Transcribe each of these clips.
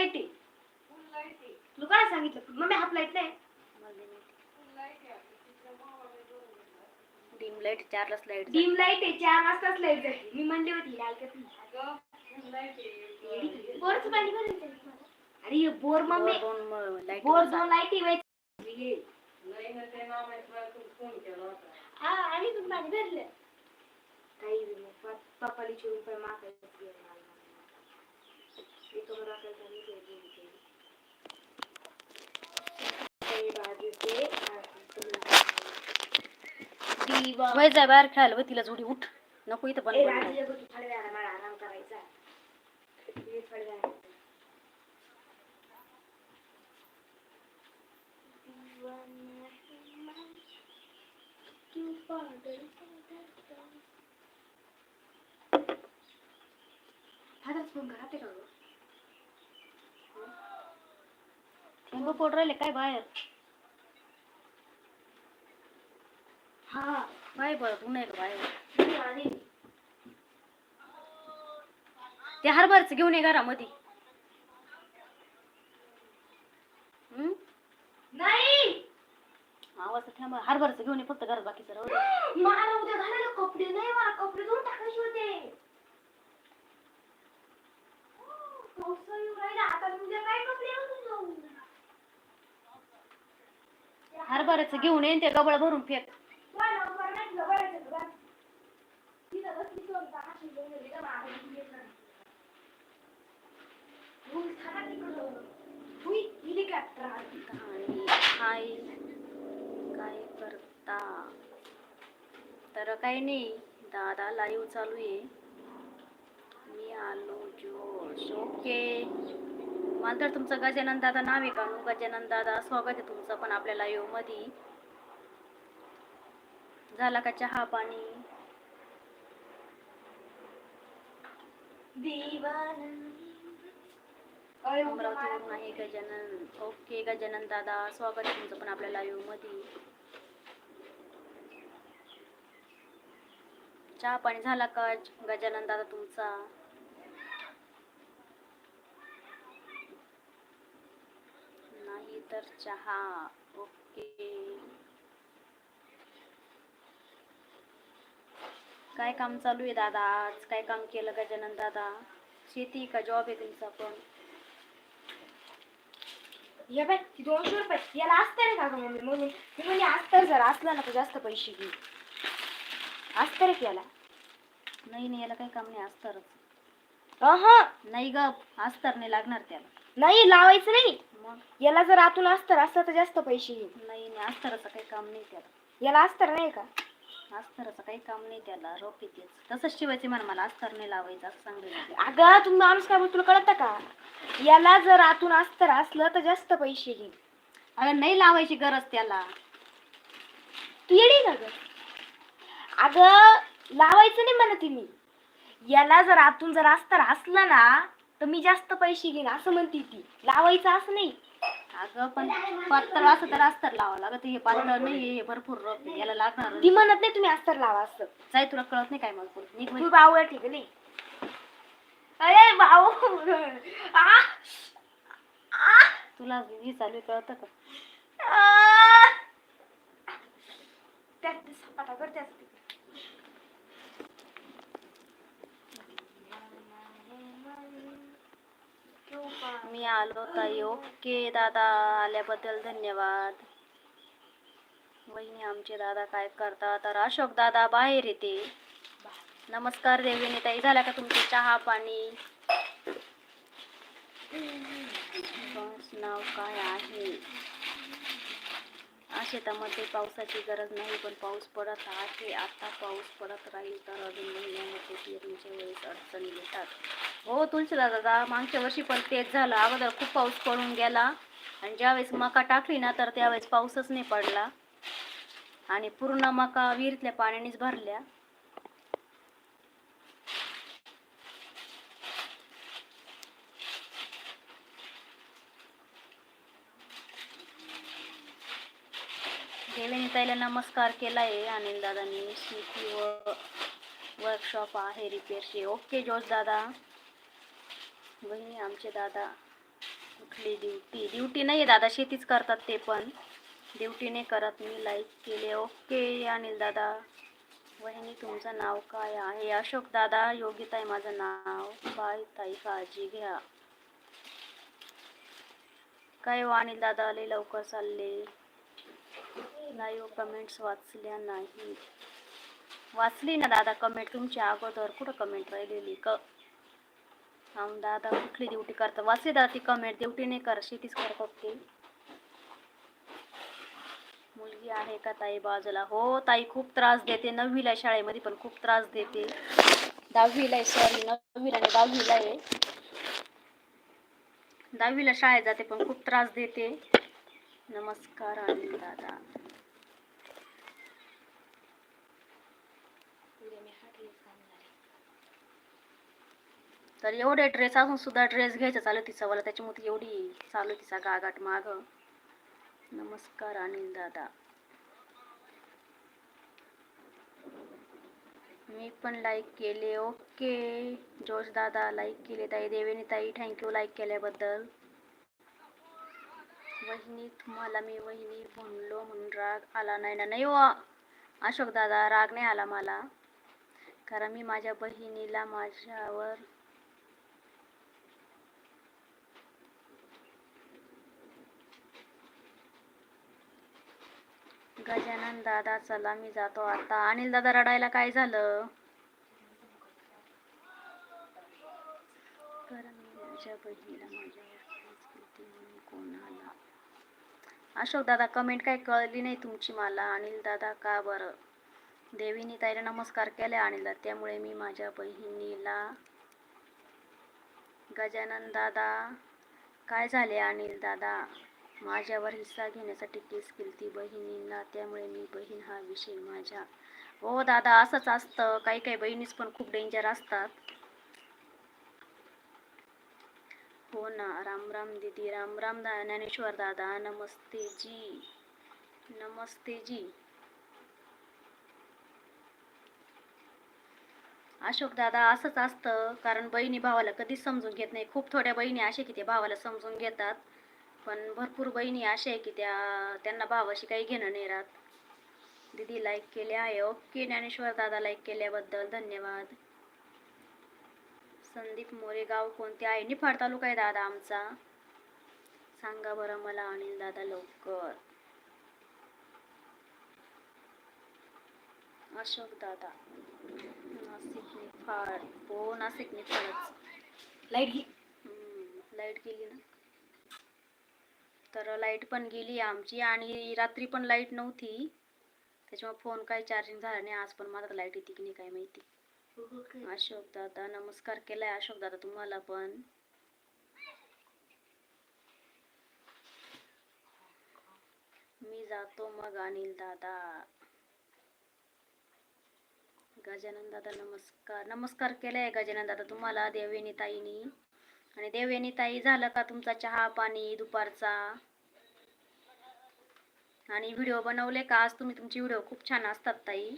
Light. आहे तुला काय सांगितलं? मम्मी हाफ लाइट नाही. डिम लाइट चारलाच लाइट डीम लाइट आहे चार वाजताच लाइट जाते मी म्हणली होती बोरचं पाणी आहे. अरे बोर मम्मी. बोर दोन लाइट हा आणि तुम्ही पाणी भरलं. काही पप्पाला चिरून पण मागायचं इथं बरं असायचं आणि ते घेऊन गेली. काही भाजी ते, आणि तुम्ही- दिवा वय जाय बाहेर खेळायला वय तिला जोडी उठ. नको इथं पण आराम करायचा. फोन करा ते का थेंब पोट राहिले काय बाहेर हा बाय परत ऊन आहे का बाहेर. ते हरभरच घेऊन ये घरामध्ये? नाही आवाज थांबा हरभरच घेऊन ये फक्त घरात बाकीचं राहू दे. मला उद्या घालायला कपडे नाही मला कपडे धुवून टाकायचे होते पावसाळा येऊन राहिला, आता मी उद्या काय कपडे घालून जाऊ? हरभऱ्याचं घेऊन ये आणि ते गबळ भरून फेक तुला नंबर नाही तुला बरं आहे तुला. तिथं बसली सोड, टाकाशी घेऊन गेली का मागं घेऊन येत नाही. धुवून हरभऱ्याचं घेऊन येईन ते गबळ भरून फेक. काय करता तर काही नाही दादा लाईव्ह चालू आहे. मी आलो जोश. ओके मला तर तुमचं गजानन दादा नाव आहे का? नु गजानन दादा स्वागत आहे तुमचं पण आपल्या लाईव्हमध्ये झाला का चहा पाणी? अमरावतीवरून आहे गजानन. ओके गजानन दादा स्वागत आहे तुमचं पण आपल्या लाईव्हमध्ये चहा पाणी झाला का गजानन दादा तुमचा? नाही तर चहा ओके. काय काम चालू आहे दादा? आज काय काम केलं गजानन दादा? शेती का? जॉब आहे तुमचा पण. या बाई ती दोनशे रुपये. याला अस्तर आहे का गं मम्मी? म्हणून मी म्हणजे अस्तर जर असला ना तर जास्त पैसे घे. अस्तर आहे की याला? नाही नाही याला काही काम नाही अस्तरच. अहं, नाही ग अस्तर नाही लागणार त्याला. नाही लावायचं नाही. मग? याला जर आतून अस्तर असलं तर जास्त पैसे घे नाही नाही अस्तराचं काही काम नाही त्याला. याला अस्तर नाही का? अस्तराचं काही काम नाही त्याला रोप येतेच तसंच शिवायचे म्हणा मला अस्तर नाही लावायचं असं सांगितलं अगं तुम्ही माणूस काय बोलतो तुला कळतं का? याला जर आतून अस्तर असलं तर जास्त पैसे घे अगं नाही लावायची गरज त्याला. तू येडी का ग? अगं लावायचं नाही म्हणते मी. याला जर आतून जर अस्तर असलं ना तर मी जास्त पैसे घेईन असं म्हणते ती लावायचं असं नाही अगं पण पातळ असं तर अस्तर लावावं लागत हे पातळ नाही हे भरपूर रोप आहे. याला लागणार ती म्हणत नाही तुम्ही अस्तर लावा असं जाय तुला कळत नाही काय मला पुढे निघ तू बाई. भाऊ आहे ठीक नाही अरे भाऊ आ! आ! तुला हे चालू आहे कळतं का आ! त्यात ते सपाटा करते तिकडे. मी आलो ताई ओके दादा आल्याबद्दल धन्यवाद. वहिनी आमचे दादा काय करतात? तर अशोक दादा बाहेर येते. नमस्कार देवीने. ताई झाल्या का तुमचे चहा पाणी? बस नाव काय आहे? शेतामध्ये पावसाची गरज नाही पण पाऊस पडत आहे. आता पाऊस पडत राहील तर अजून महिन्यामध्ये पेरणीच्या वेळेस अडचणी येतात. हो तुलसीला दादा मागच्या वर्षी पण तेच झालं. अगोदर खूप पाऊस पडून गेला. आणि ज्यावेळेस मका टाकली ना तर त्यावेळेस पाऊसच नाही पडला. आणि पूर्ण मका विहिरीतल्या पाण्यानेच भरल्या. देवेनी ताईला नमस्कार केला आहे अनिल दादांनी सी व वर्कशॉप आहे रिपेअरची ओके जोश दादा. बहिणी आमचे दादा कुठली ड्युटी ड्युटी नाही दादा शेतीच करतात ते पण. ड्युटीने करत मी लाईक केले ओके अनिल दादा. वहिनी तुमचं नाव काय आहे? अशोक दादा योगिता आहे माझं नाव. बाय ताई काळजी घ्या. काय हो, अनिल दादा आले लवकर चालले? लाईव्ह कमेंट्स हो, वाचल्या नाही वाचली ना दादा कमेंट तुमच्या अगोदर कुठं कमेंट राहिलेली? क हा दादा कुठली ड्युटी करतात वाचली दादा ती कमेंट ड्युटी नाही कर शेतीच करतात ते मुलगी आहे का ताई बाजूला? हो ताई खूप त्रास देते. नववीला शाळेमध्ये पण खूप त्रास देते. दहावीला आहे सॉरी नववीला नाही दहावीला आहे. दहावीला शाळेत जाते पण खूप त्रास देते. नमस्कार आणि दादा उद्या मी हा ड्रेस घालणार आहे. तर एवढे ड्रेस असून सुद्धा ड्रेस घ्यायचा चालू तिचा. मला त्याच्यामुळे एवढी चालू तिचा गागाट माग. नमस्कार अनिल दादा. मी पण लाईक केले. ओके जोश दादा लाईक केले. ताई देवेनी ताई थँक्यू लाईक केल्याबद्दल. वहिनी तुम्हाला मी वहिनी म्हणलो म्हणून राग आला नाही ना. नाही हो, अशोक दादा राग नाही आला मला. कारण मी माझ्या बहिणीला माझ्यावर गजानन दादा चला मी जातो आता. अनिल दादा रडायला काय झालं? कारण बहिणीला कोणाला? अशोक दादा कमेंट काय कळली नाही तुमची मला. अनिल दादा का बरं? देवीने ताईला नमस्कार केले अनिलला त्यामुळे मी माझ्या बहिणीला गजानन दादा काय झाले अनिल दादा? माझ्यावर हिस्सा घेण्यासाठी केस केली बहिणींना त्यामुळे मी बहीण हा विषय माझ्या. हो दादा असंच असतं. काही काही बहिणीच पण खूप डेंजर असतात. हो ना. राम राम दीदी. राम राम दा ज्ञानेश्वर दादा. नमस्ते जी. नमस्ते जी. अशोक दादा असंच असतं. कारण बहिणी भावाला कधीच समजून घेत नाही. खूप थोड्या बहिणी अशा की ते भावाला समजून घेतात. पण भरपूर बहिणी अशा आहे की त्या त्यांना भावाशी काही घेणं नाही राहत. दीदी लाईक केले आहे. ओके ज्ञानेश्वर दादा लाईक केल्याबद्दल धन्यवाद. संदीप मोरे गाव कोणते आहे? निफाड तालुका आहे दादा आमचा. सांगा बरं मला अनिल दादा लवकर. अशोक दादा. नाशिक निफाड. हो नाशिक निफाडच. लाइट घे. लाइट गेली ना. तर लाइट पण गेली आमची आणि रात्री पण लाइट नव्हती. त्याच्यामुळे फोन काही चार्जिंग झाला नाही. आज पण माझा लाइट येते की नाही काय माहिती. अशोक दादा नमस्कार केलाय अशोक दादा तुम्हाला पण. मी जातो मग अनिल दादा. गजानन दादा नमस्कार. नमस्कार केलाय गजानन दादा तुम्हाला देवेनी ताईनी. आणि देवेनी ताई झालं का तुमचा चहा पाणी दुपारचा? आणि व्हिडिओ बनवले का? आज तुम्ही तुमचे व्हिडिओ खूप छान असतात ताई.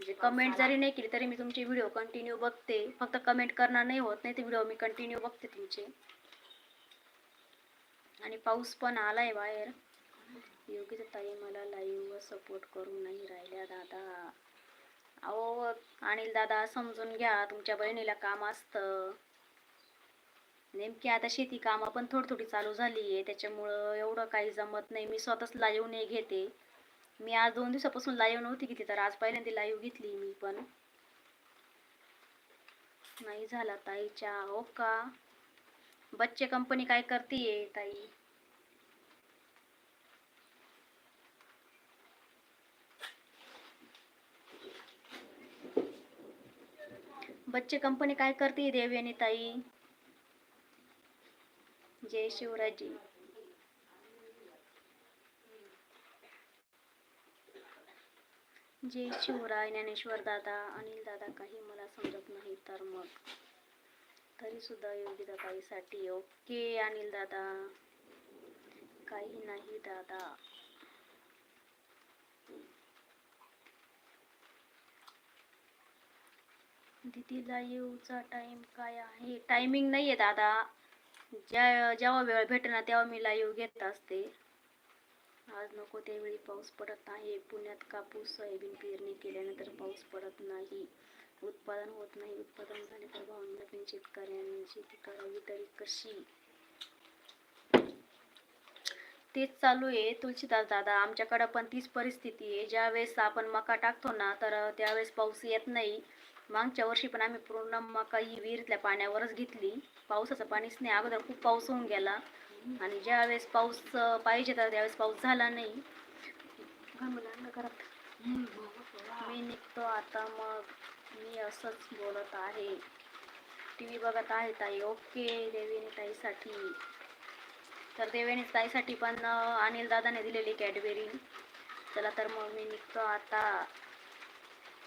म्हणजे कमेंट जरी नाही केली तरी मी तुमचे व्हिडिओ कंटिन्यू बघते. फक्त कमेंट करणार नाही होत नाही ते व्हिडिओ मी कंटिन्यू बघते तुमचे. आणि पाऊस पण आलाय बाहेर. योगी ताई मला लाईव्ह सपोर्ट करून नाही राहिल्या दादा. अहो अनिल दादा समजून घ्या. तुमच्या बहिणीला काम असतं. नेमकी आता शेती कामं पण थोडी थोडी चालू झाली आहे त्याच्यामुळं एवढं काही जमत नाही. मी स्वतःच लाईव्ह नाही घेते. मी आज दोन दिवसापासून लाईव्ह नव्हती घेतली तर आज पहिल्यांदा लाईव्ह घेतली मी पण. नाही झाला ताईच्या हो का? बच्चे कंपनी काय करते ताई? बच्चे कंपनी काय करते देवी आणि ताई? जय शिवराजी. जय शिवराय ज्ञानेश्वर दादा अनिल दादा काही मला समजत नाही तर मग तरी सुद्धा योगिता ताईसाठी ओके अनिल दादा. काही नाही दादा. दीदीला येऊचा टाइम काय आहे? टायमिंग नाही आहे दादा. ज्या जेव्हा वेळ भेटेल ना तेव्हा मी लाईव्ह घेत असते. आज नको त्यावेळी पाऊस पडत नाही पुण्यात कापूस सोयाबीन पेरणी केल्यानंतर पाऊस पडत नाही. उत्पादन होत नाही. उत्पादन झाले तर भाव नवीन शेतकऱ्यांनी शेती करावी तरी कशी? तेच चालू आहे. तुळशीदास दादा आमच्याकडं पण तीच परिस्थिती आहे. ज्यावेळेस आपण मका टाकतो ना तर त्यावेळेस पाऊस येत नाही. मागच्या वर्षी पण आम्ही पूर्ण मका ही विहिरीतल्या पाण्यावरच घेतली. पावसाचं पाणीच नाही अगोदर खूप पाऊस होऊन गेला. आणि ज्यावेळेस पाऊस पाहिजे तर त्यावेळेस पाऊस झाला नाही. घरात. मी निघतो आता मग. मी असंच बोलत आहे. टी व्ही बघत आहे ताई. ओके देवीने ताईसाठी. तर देवेने ताईसाठी पण अनिल दादाने दिलेली कॅडबेरी. चला तर मग मी निघतो आता.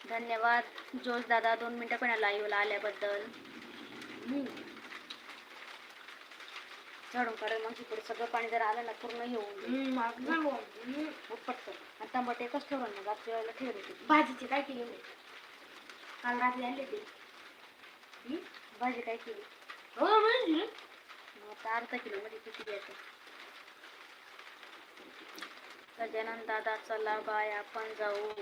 धन्यवाद. जोश दादा दोन मिनटं पण लाईव्हला आल्याबद्दल. झाडून काढून मग पुढे सगळं पाणी जर आलं ना पूर्ण जाईल. पटकन. आणि टमाटे एकच ठेवलं ना रात्री वेळेला ठेवले भाजीचे काय केले होते काल रात्री आणले ते भाजी काय केली? हो आता अर्धा किलो मध्ये किती घ्यायचं? गजानन दादा चला बाय आपण जाऊ.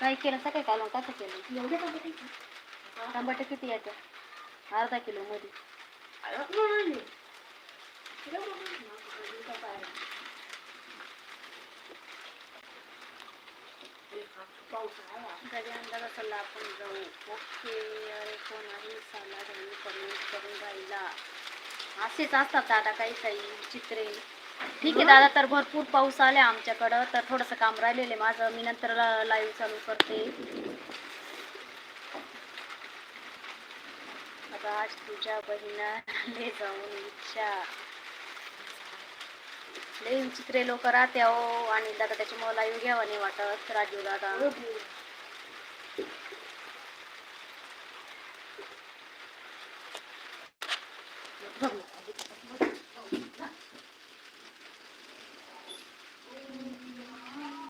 काय केलं? सकाळी कालवण कसं केलं? एवढे टमाटे किती यायचं अर्धा किलो मध्ये. आपण जाऊ. ओके अरे कोण आहे? साला करून राहिला. असेच असतात दादा काही काही चित्रे. ठीक आहे दादा तर भरपूर पाऊस आला आमच्याकडं. तर थोडंसं काम राहिलेलं आहे माझं. मी नंतर लाईव्ह चालू करते. आता आज तुझ्या बहिणाले जाऊन इच्छा. लई विचित्रे लोक राहते हो आणि दादा त्याच्यामुळे लाईव्ह घ्यावा नाही वाटत. राजीव दादा.